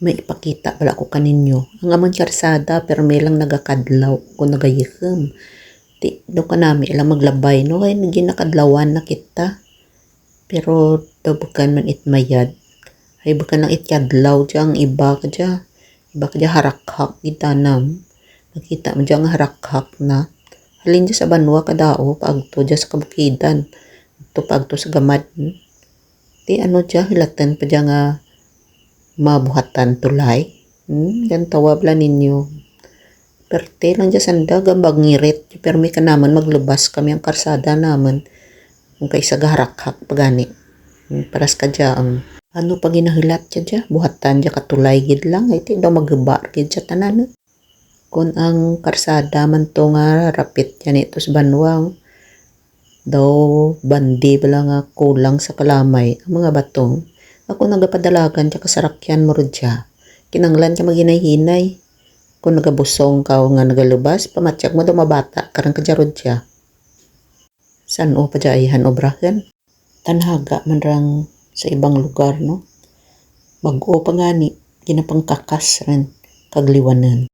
may ipakita wala ko kaninyo. Ang amang karsada pero may lang nagakadlaw ko nagayikam. Di do ka nami ilang maglabay no kay naging nakadlawan na kita. Pero do bukan man itmayad. Ay bukan lang ityadlaw dyan ang iba ka dyan. Iba ka dyan harakhak gitanam. Nakita mo dyan harakhak na. Halin dyan sa banwa kadao paagto dyan sa kabukidan. Ito paagto sa gamad. hmm. Di ano dyan hilatan pa dyan nga mabuhatan tulay. Hmm, yan tawab lang ninyo. Perte lang dyan sanda, gambag ngirit. Pero may ka naman maglubas kami ang karsada naman. Kung kaysa gaharakhak pagani. Hmm, paras ka dyan. Ano pag ginahilat dyan dyan? Buhatan dyan katulay gid lang. Ay, daw magbar gid dyan tanan. Kung ang karsada man to nga rapit yan ito sa banwang. Daw bandi bala nga kulang sa kalamay. Ang mga batong. Ako nagapadalagan dyan kasarakyan mo dyan. Kinanglan ka maghinay-hinay. Kung nagabusong ka o nga nagalubas, pamatyak mo daw mabata, karang ka dyan dyan. San o pa dyan ihan obrahan? Tanhaga man rang sa ibang lugar, no? Bago pa nga ni, ginapang kakas rin, kagliwanan.